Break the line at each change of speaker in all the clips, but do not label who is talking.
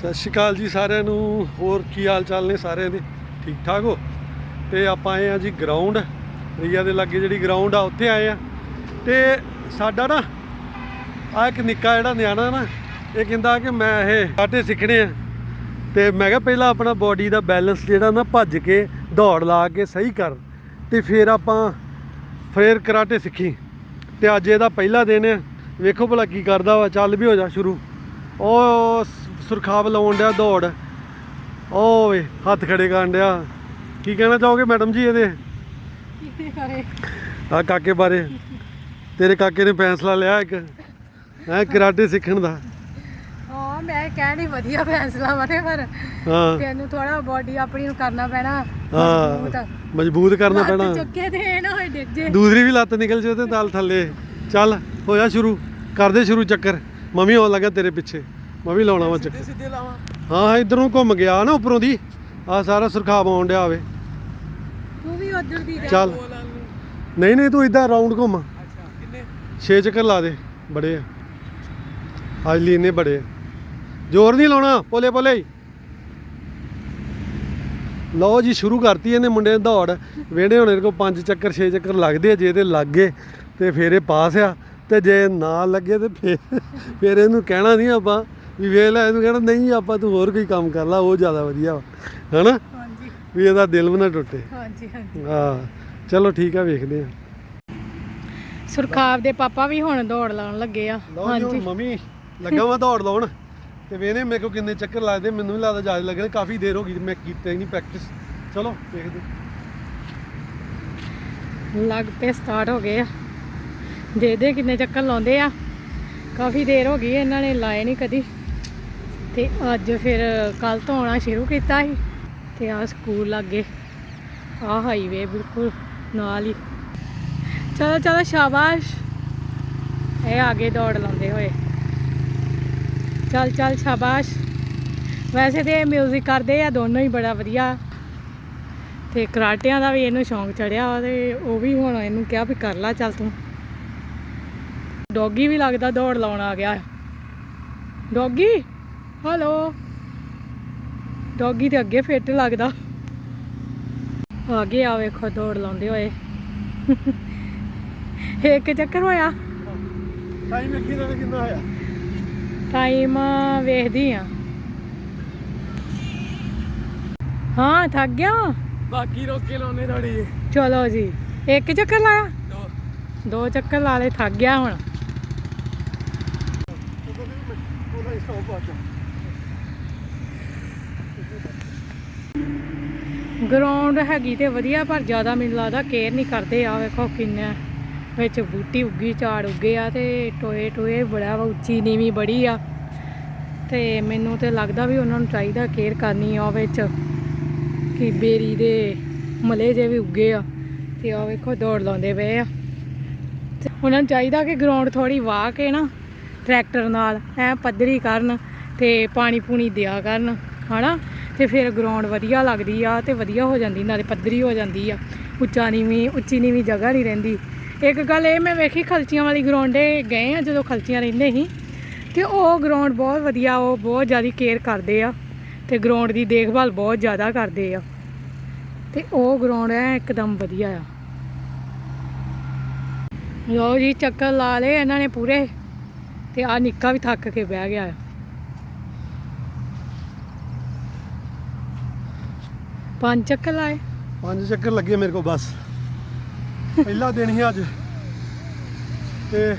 ਸਤਿ ਸ਼੍ਰੀ ਅਕਾਲ ਜੀ ਸਾਰਿਆਂ ਨੂੰ। ਹੋਰ ਕੀ ਹਾਲ ਚਾਲ ਨੇ ਸਾਰਿਆਂ ਦੇ? ਠੀਕ ਠਾਕ ਹੋ? ਤੇ ਆਪਾਂ ਆਏ ਆ ਜੀ ਗਰਾਊਂਡ ਰੀਆ ਦੇ ਲਾਗੇ ਜਿਹੜੀ ਗਰਾਊਂਡ ਆ, ਉੱਥੇ ਆਏ ਆ ਤੇ ਸਾਡਾ ਨਾ ਆ ਇੱਕ ਨਿੱਕਾ ਜਿਹੜਾ ਨਿਆਣਾ ਨਾ, ਇਹ ਕਹਿੰਦਾ ਕਿ ਮੈਂ ਇਹ ਕਾਟੇ ਸਿੱਖਣੇ ਆ। ਤੇ ਮੈਂ ਕਿਹਾ ਪਹਿਲਾਂ ਆਪਣਾ ਬਾਡੀ ਦਾ ਬੈਲੈਂਸ ਜਿਹੜਾ ਨਾ ਭੱਜ ਕੇ ਦੌੜ ਲਾ ਕੇ ਸਹੀ ਕਰ। ਤੇ ਫਿਰ ਆਪਾਂ ਫੇਰ ਕਰਾਟੇ ਸਿੱਖੀ। ਤੇ ਅੱਜ ਇਹਦਾ ਪਹਿਲਾ ਦਿਨ ਹੈ ਵੇਖੋ ਭਲਾ ਕੀ ਕਰਦਾ ਵਾ, ਚੱਲ ਵੀ ਹੋ ਜਾ ਸ਼ੁਰੂ। ਉਹ ਸੁਰਖਾਬ ਲਾਉਣ ਡਿਆ ਦੌੜ। ਉਹ ਵੇ ਹੱਥ ਖੜੇ ਕਰਨ ਡਿਆ। ਕੀ ਕਹਿਣਾ ਚਾਹੋਗੇ ਮੈਡਮ ਜੀ ਇਹਦੇ? ਆ ਕਾਕੇ ਬਾਰੇ। ਤੇਰੇ ਕਾਕੇ ਨੇ ਫੈਸਲਾ ਲਿਆ ਇੱਕ। ਹੈ ਕਰਾਟੇ ਸਿੱਖਣ ਦਾ।
ਹਾਂ ਮੈਂ ਕਹਿਣੀ ਵਧੀਆ ਫੈਸਲਾ ਵਰੇ ਪਰ
ਹਾਂ।
ਤੈਨੂੰ ਥੋੜਾ ਬਾਡੀ ਆਪਣੀ ਨੂੰ ਕਰਨਾ ਪੈਣਾ।
ਹਾਂ।
ਮਜ਼ਬੂਤ।
ਕਰਨਾ ਪੈਣਾ।
ਚੁੱਕੇ ਤੇ ਨਾ ਹੋਏ ਡਿੱਗ ਜੇ।
ਦੂਸਰੀ ਵੀ ਲੱਤ ਨਿਕਲ ਜੇ ਤੇ ਨਾਲ ਥੱਲੇ। ਚੱਲ ਹੋਇਆ ਸ਼ੁਰੂ। ਕਰਦੇ ਸ਼ੁਰੂ ਚੱਕਰ। ਮੰਮੀ ਆਉਣ ਲੱਗਾ ਤੇਰੇ ਪਿੱਛੇ। ਮੈਂ ਵੀ ਲਾਉਣਾ ਵਾ ਚੱਕਰ
ਸਿੱਧੇ ਲਾਵਾਂ।
ਹਾਂ ਇਧਰ ਘੁੰਮ ਗਿਆ ਨਾ ਉੱਪਰੋਂ ਦੀ। ਆ ਸਾਰਾ ਸੁਰਖਾਬ ਆਉਣ ਡਿਆ ਆਵੇ
ਤੂੰ ਵੀ ਉਧਰ ਦੀ ਜਾ
ਚੱਲ। ਨਹੀਂ ਨਹੀਂ ਤੂੰ ਇਦਾਂ ਰਾਉਂਡ ਘੁੰਮ।
ਅੱਛਾ ਕਿੰਨੇ?
ਛੇ ਚੱਕਰ ਲਾ ਦੇ ਬੜੇ ਆ। ਅੱਜ ਲਈ ਇੰਨੇ ਬੜੇ ਆ। ਜ਼ੋਰ ਨਹੀਂ ਲਾਉਣਾ ਪੋਲੇ ਪੋਲੇ। ਹੀ ਲਓ ਜੀ ਸ਼ੁਰੂ ਕਰਤੀ ਇਹਨੇ ਮੁੰਡੇ ਨੇ ਦੌੜ। ਵੇੜੇ ਹੁਣ ਕੋਲ ਪੰਜ ਚੱਕਰ ਛੇ ਚੱਕਰ ਲੱਗਦੇ ਆ ਜੇ ਇਹਦੇ ਲੱਗ ਗਏ ਤੇ ਫੇਰ ਇਹ ਪਾਸ ਆ। ਤੇ ਜੇ ਨਾ ਲੱਗੇ ਤੇ ਫੇਰ ਫੇਰ ਇਹਨੂੰ ਕਹਿਣਾ ਨਹੀਂ ਆਪਾਂ ਵੀ ਵੇਖ ਲੈ ਇਹਨੂੰ ਕਹਿਣਾ ਨਹੀਂ ਆਪਾਂ ਤੂੰ ਹੋਰ ਕੋਈ ਕੰਮ ਕਰ ਲਾ ਉਹ ਜ਼ਿਆਦਾ ਵਧੀਆ ਵਾ। ਹੈਨਾ?
ਹਾਂਜੀ।
ਵੀ ਇਹਦਾ ਦਿਲ ਵੀ ਨਾ ਟੁੱਟੇ।
ਹਾਂਜੀ ਹਾਂਜੀ।
ਹਾਂ ਚਲੋ ਠੀਕ ਆ ਵੇਖਦੇ ਆ।
ਸੁਰਖਾਬ ਦੇ ਪਾਪਾ ਵੀ ਹੁਣ ਦੌੜ ਲਾਉਣ ਲੱਗੇ ਆ।
ਲਓ ਜੀ ਹੁਣ ਮੰਮੀ ਲੱਗਾ ਮੈਂ ਦੌੜ ਲਾਉਣ। ਤੇ ਵੇਨੇ ਮੇਰੇ ਕੋ ਕਿੰਨੇ ਚੱਕਰ ਲੱਗਦੇ ਮੈਨੂੰ ਵੀ ਲੱਗਦਾ ਜ਼ਿਆਦਾ ਲੱਗਣੇ ਕਾਫੀ ਦੇਰ ਹੋ ਗਈ ਮੈਂ ਕੀਤਾ ਹੀ ਨਹੀਂ ਪ੍ਰੈਕਟਿਸ ਚਲੋ ਦੇਖਦੇ
ਲੱਗ ਪੇ ਸਟਾਰਟ ਹੋ ਗਏ ਆ। ਦੇਖਦੇ ਕਿੰਨੇ ਚੱਕਰ ਲਾਉਂਦੇ ਆ। ਕਾਫੀ ਦੇਰ ਹੋ ਗਈ ਇਹਨਾਂ ਨੇ ਲਾਏ ਨਹੀਂ ਕਦੀ। ਤੇ ਅੱਜ ਫਿਰ ਕੱਲ ਤੋਂ ਆਉਣਾ ਸ਼ੁਰੂ ਕੀਤਾ ਸੀ। ਤੇ ਆ ਸਕੂਲ ਲੱਗੇ ਆ ਹਾਈਵੇ ਬਿਲਕੁਲ ਨਾਲ ਹੀ। ਚਲੋ ਚਲੋ ਸ਼ਾਬਾਸ਼। ਇਹ ਆਗੇ ਦੌੜ ਲਾਉਂਦੇ ਹੋਏ। ਚੱਲ ਚੱਲ ਸ਼ਾਬਾਸ਼। ਵੈਸੇ ਤੇ ਇਹ 뮤직 ਕਰਦੇ ਆ, ਦੋਨੋਂ ਹੀ ਬੜਾ ਵਧੀਆ। ਤੇ ਕਰਾਟਿਆਂ ਦਾ ਵੀ ਇਹਨੂੰ ਸ਼ੌਂਕ ਚੜਿਆ ਤੇ ਉਹ ਵੀ ਹੁਣ ਇਹਨੂੰ ਕਿਹਾ ਵੀ ਕਰ ਲੈ, ਚੱਲ ਤੂੰ। ਡੌਗੀ ਵੀ ਲੱਗਦਾ ਦੌੜ ਲਾਉਣ ਆ ਗਿਆ। ਡੌਗੀ? ਹਲੋ ਡੌਗੀ ਤੇ ਅੱਗੇ ਫਿੱਟ ਲੱਗਦਾ। ਅੱਗੇ ਆ ਵੇਖੋ ਦੌੜ ਲਾਉਂਦੇ ਹੋਏ। ਇੱਕ ਚੱਕਰ ਹੋਇਆ।
ਟਾਈਮ ਵੇਖੀ ਨਾ ਕਿੰਨਾ ਆਇਆ
ਟਾਈਮ ਵੇਖਦੀ ਆ। ਹਾਂ ਥੱਕ ਗਿਆ?
ਬਾਕੀ ਰੋਕ ਕੇ ਲਾਉਨੇ ਥੋੜੀ
ਚਲੋ ਜੀ ਇੱਕ ਚੱਕਰ ਲਾਇਆ। ਦੋ ਚੱਕਰ ਲਾ ਲਏ ਥੱਕ ਗਿਆ ਹੁਣ। ਗਰਾਊਂਡ ਹੈਗੀ ਤੇ ਵਧੀਆ, ਪਰ ਜ਼ਿਆਦਾ ਮੈਨੂੰ ਲੱਗਦਾ ਕੇਅਰ ਨਹੀਂ ਕਰਦੇ। ਆ ਵੇਖੋ ਕਿੰਨਾ ਵਿੱਚ ਬੂਟੀ ਉੱਗੀ, ਝਾੜ ਉੱਗੇ ਆ ਤੇ ਟੋਏ ਟੋਏ ਬੜਾ ਵਾ, ਉੱਚੀ ਨੀਵੀਂ ਬੜੀ ਆ। ਤੇ ਮੈਨੂੰ ਤੇ ਲੱਗਦਾ ਵੀ ਉਹਨਾਂ ਨੂੰ ਚਾਹੀਦਾ ਕੇਅਰ ਕਰਨੀ ਆ ਵਿੱਚ, ਕਿ ਬੇਰੀ ਦੇ ਮਲੇ ਜੇ ਵੀ ਉੱਗੇ ਆ ਤੇ ਆ ਵੇਖੋ ਦੌੜ ਲਾਉਂਦੇ ਪਏ ਆ। ਤੇ ਉਹਨਾਂ ਨੂੰ ਚਾਹੀਦਾ ਕਿ ਗਰਾਊਂਡ ਥੋੜੀ ਵਾਹ ਕੇ ਨਾ ਟਰੈਕਟਰ ਨਾਲ ਐ ਪੱਧਰੀ ਕਰਨ ਤੇ ਪਾਣੀ ਪੂਣੀ ਦਿਆ ਕਰਨ, ਹਨਾ? ਤੇ ਫਿਰ ਗਰਾਊਂਡ ਵਧੀਆ ਲੱਗਦੀ ਆ ਤੇ ਵਧੀਆ ਹੋ ਜਾਂਦੀ, ਨਾਲੇ ਪੱਧਰੀ ਹੋ ਜਾਂਦੀ ਆ। ਉੱਚਾ ਨੀਵੀਂ, ਉੱਚੀ ਨੀਵੀਂ ਜਗ੍ਹਾ ਨਹੀਂ ਰਹਿੰਦੀ। ਇੱਕ ਗੱਲ ਇਹ, ਮੈਂ ਵੇਖੀ ਖਲਚੀਆਂ ਵਾਲੀ ਗਰਾਊਂਡੇ ਗਏ ਆ ਜਦੋਂ ਖਲਚੀਆਂ ਰਹਿੰਦੇ ਸੀ, ਤੇ ਉਹ ਗਰਾਊਂਡ ਬਹੁਤ ਵਧੀਆ, ਉਹ ਬਹੁਤ ਜ਼ਿਆਦਾ ਕੇਅਰ ਕਰਦੇ ਆ ਤੇ ਗਰਾਊਂਡ ਦੀ ਦੇਖਭਾਲ ਬਹੁਤ ਜ਼ਿਆਦਾ ਕਰਦੇ ਆ। ਤੇ ਉਹ ਗਰਾਊਂਡ ਹੈ ਇੱਕਦਮ ਵਧੀਆ ਆ। ਲੋ ਜੀ, ਚੱਕਰ ਲਾ ਲਏ ਇਹਨਾਂ ਨੇ ਪੂਰੇ। ਤੇ ਆ ਨਿੱਕਾ ਵੀ ਥੱਕ ਕੇ ਬਹਿ ਗਿਆ ਪੰਜ ਚੱਕਰ ਲਾਏ।
ਪੰਜ ਚੱਕਰ ਲੱਗੇ ਮੇਰੇ ਕੋ ਬਸ। ਪਹਿਲਾ ਦਿਨ ਹੀ ਅੱਜ। ਤੇ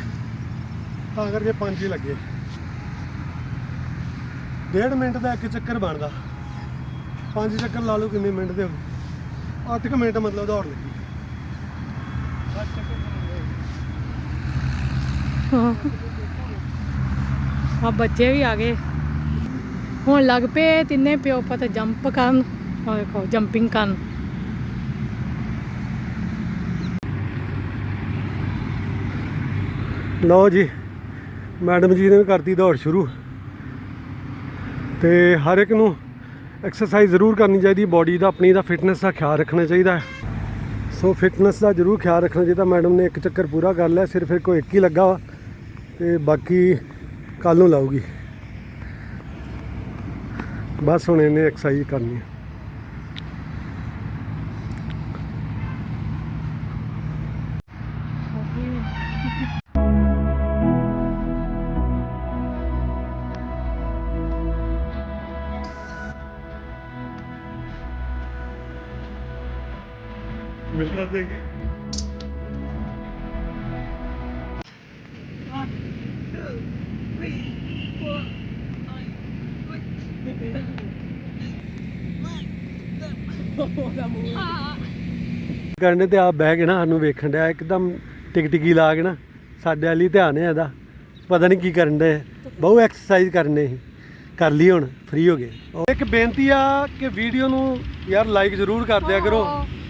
ਤਾਂ ਕਰਕੇ ਪੰਜ ਹੀ ਲੱਗੇ। ਡੇਢ ਮਿੰਟ ਦਾ ਇੱਕ ਚੱਕਰ ਬਣਦਾ। ਪੰਜ ਚੱਕਰ ਲਾ ਲਓ ਕਿੰਨੇ ਮਿੰਟ ਦੇ ਹੋ 8 ਮਿੰਟ ਮਤਲਬ ਦੌੜ ਲੱਗੀ।
ਹਾਂ। ਆ ਬੱਚੇ ਵੀ ਆ ਗਏ। ਹੁਣ ਲੱਗ ਪਏ ਤਿੰਨੇ ਪਿਓ ਪੁੱਤ ਜੰਪ ਕਰਨ ਆ ਵੇਖੋ ਜੰਪਿੰਗ ਕਰਨ।
ਲਓ ਜੀ, ਮੈਡਮ ਜੀ ਨੇ ਵੀ ਕਰਤੀ ਦੌੜ ਸ਼ੁਰੂ। ਤੇ ਹਰ ਇੱਕ ਨੂੰ ਐਕਸਰਸਾਈਜ਼ ਜ਼ਰੂਰ ਕਰਨੀ ਚਾਹੀਦੀ ਬਾਡੀ ਦਾ, ਆਪਣੀ ਦਾ ਫਿਟਨੈਸ ਦਾ ਖਿਆਲ ਰੱਖਣਾ ਚਾਹੀਦਾ ਸੋ ਫਿਟਨੈਸ ਦਾ ਜ਼ਰੂਰ ਖਿਆਲ ਰੱਖਣਾ ਚਾਹੀਦਾ। ਮੈਡਮ ਨੇ ਇੱਕ ਚੱਕਰ ਪੂਰਾ ਕਰ ਲਿਆ, ਸਿਰਫ ਇੱਕ ਕੋ ਇੱਕ ਹੀ ਲੱਗਾ ਵਾ। ਤੇ ਬਾਕੀ ਕੱਲ ਨੂੰ ਲਾਊਗੀ। ਬਸ ਹੁਣ ਇਹਨੇ ਐਕਸਰਸਾਈਜ਼ ਕਰਨੀ ਹੈ ਮਿਲਣਾ ਦੇਗੇ ਕਰਨੇ ਤੇ ਆਪ ਬਹਿ ਕੇ ਨਾ ਸਾਨੂੰ ਵੇਖਣ ਡਿਆ ਇੱਕਦਮ ਟਿਕਟਿਕੀ ਲਾ ਕੇ ਨਾ ਸਾਡੇ ਵਾਲੀ ਧਿਆਨ ਹੈ ਇਹਦਾ। ਪਤਾ ਨਹੀਂ ਕੀ ਕਰਨ ਦੇ ਬਹੁ ਐਕਸਰਸਾਈਜ਼ ਕਰਨੇ ਸੀ। ਕਰ ਲਈ ਹੁਣ ਫ੍ਰੀ ਹੋ ਗਏ। ਇੱਕ ਬੇਨਤੀ ਆ ਕਿ ਵੀਡੀਓ ਨੂੰ ਯਾਰ ਲਾਈਕ ਜ਼ਰੂਰ ਕਰ ਦਿਆ ਕਰੋ।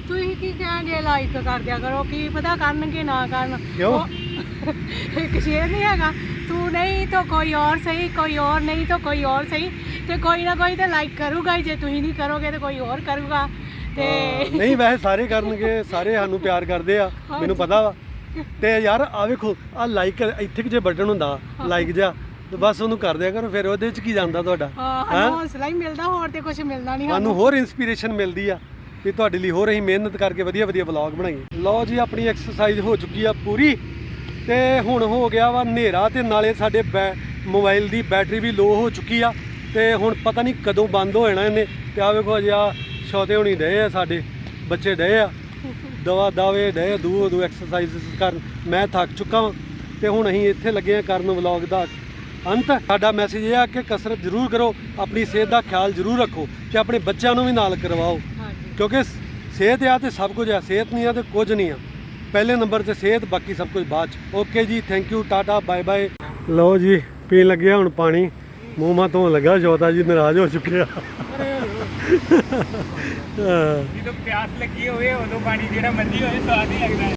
ਤੁਸੀਂ ਕੀ ਕਹਿੰਦੇ ਲਾਈਕ ਕਰ ਦਿਆ ਕਰੋ ਕੀ ਪਤਾ ਕਰਨਗੇ ਨਾ ਕਰਨ।
ਕਿਉਂ?
ਇੱਕ ਸ਼ੇਰ ਨਹੀਂ ਹੈਗਾ। ਤੂੰ ਨਹੀਂ ਤਾਂ ਕੋਈ ਹੋਰ ਸਹੀ ਕੋਈ ਹੋਰ ਨਹੀਂ ਤਾਂ ਕੋਈ ਹੋਰ ਸਹੀ ਤੇ ਕੋਈ ਨਾ ਕੋਈ ਤੇ ਲਾਈਕ ਕਰੂਗਾ ਹੀ ਜੇ ਤੁਸੀਂ ਨਹੀਂ ਕਰੋਗੇ ਤੇ ਕੋਈ ਹੋਰ ਕਰੂਗਾ ਤੇ
ਹਾਂ, ਨਹੀਂ ਵੈਸੇ ਸਾਰੇ ਕਰਨਗੇ ਸਾਰੇ ਸਾਨੂੰ ਪਿਆਰ ਕਰਦੇ ਆ ਮੈਨੂੰ ਪਤਾ ਵਾ। ਤੇ ਯਾਰ ਆ ਵੇਖੋ ਆ ਲਾਈਕ ਇੱਥੇ ਕਿ ਜੇ ਬਟਨ ਹੁੰਦਾ ਲਾਈਕ ਜਿਹਾ ਤੇ ਬਸ ਉਹਨੂੰ ਕਰ ਦਿਆ ਕਰੋ ਫਿਰ ਉਹਦੇ ਵਿੱਚ ਕੀ ਜਾਂਦਾ ਤੁਹਾਡਾ?
ਹਾਂ, ਸਾਨੂੰ ਹੌਸਲਾ ਹੀ ਮਿਲਦਾ ਹੋਰ ਤੇ ਕੁਝ ਮਿਲਦਾ ਨਹੀਂ
ਸਾਨੂੰ ਹੋਰ ਇਨਸਪੀਰੇਸ਼ਨ ਮਿਲਦੀ ਆ ਵੀ ਤੁਹਾਡੇ ਲਈ ਹੋਰ ਅਸੀਂ ਮਿਹਨਤ ਕਰਕੇ ਵਧੀਆ ਵਧੀਆ ਵਲੌਗ ਬਣਾਈਏ। ਲਓ ਜੀ ਆਪਣੀ ਐਕਸਰਸਾਈਜ਼ ਹੋ ਚੁੱਕੀ ਆ ਪੂਰੀ। ਤੇ ਹੁਣ ਹੋ ਗਿਆ ਵਾ ਹਨੇਰਾ ਤੇ ਨਾਲੇ ਸਾਡੇ ਮੋਬਾਈਲ ਦੀ ਬੈਟਰੀ ਵੀ ਲੋ ਹੋ ਚੁੱਕੀ ਆ ਤੇ ਹੁਣ ਪਤਾ ਨਹੀਂ ਕਦੋਂ ਬੰਦ ਹੋ ਜਾਣਾ ਇਹਨੇ। ਤੇ ਆ ਵੇਖੋ ਅਜੇ ਆ ਛੋਟੇ ਹੋਣੀ ਡਏ ਆ ਸਾਡੇ ਬੱਚੇ ਡਏ ਆ। ਦਵਾ ਦਾਵੇ ਡਏ ਦੂ ਦੂ ਐਕਸਰਸਾਈਜ਼ ਕਰਨ। ਮੈਂ ਥੱਕ ਚੁੱਕਾ ਵਾਂ। ਤੇ ਹੁਣ ਅਸੀਂ ਇੱਥੇ ਲੱਗੇ ਆ ਕਰਨ ਵਲੌਗ ਦਾ ਅੰਤ। ਸਾਡਾ ਮੈਸੇਜ ਇਹ ਆ ਕਿ ਕਸਰਤ ਜ਼ਰੂਰ ਕਰੋ ਆਪਣੀ ਸਿਹਤ ਦਾ ਖਿਆਲ ਜ਼ਰੂਰ ਰੱਖੋ ਤੇ ਆਪਣੇ ਬੱਚਿਆਂ ਨੂੰ ਵੀ ਨਾਲ ਕਰਵਾਓ। ਕਿਉਂਕਿ ਸਿਹਤ ਆ ਤੇ ਸਭ ਕੁਝ ਆ ਸਿਹਤ ਨਹੀਂ ਆ ਤੇ ਕੁਝ ਨਹੀਂ ਆ। ਪਹਿਲੇ ਨੰਬਰ ਤੇ ਸਿਹਤ, ਬਾਕੀ ਸਭ ਕੁਝ ਬਾਅਦ ਚ। ਓਕੇ ਜੀ thank you tata bye bye ਲਓ ਜੀ, ਪੀਣ ਲੱਗਿਆ ਹੁਣ ਪਾਣੀ। ਮੂੰਹ ਮਾ ਧੋਣ ਲੱਗਾ, ਜੋਤਾ ਜੀ ਨਾਰਾਜ਼ ਹੋ ਚੁੱਕਿਆ
ਜਦੋਂ ਪਿਆਸ ਲੱਗੀ ਹੋਵੇ, ਉਦੋਂ ਪਾਣੀ ਜਿਹੜਾ ਮਰਜ਼ੀ ਹੋਵੇ ਸਵਾਦ ਹੀ ਲੱਗਦਾ।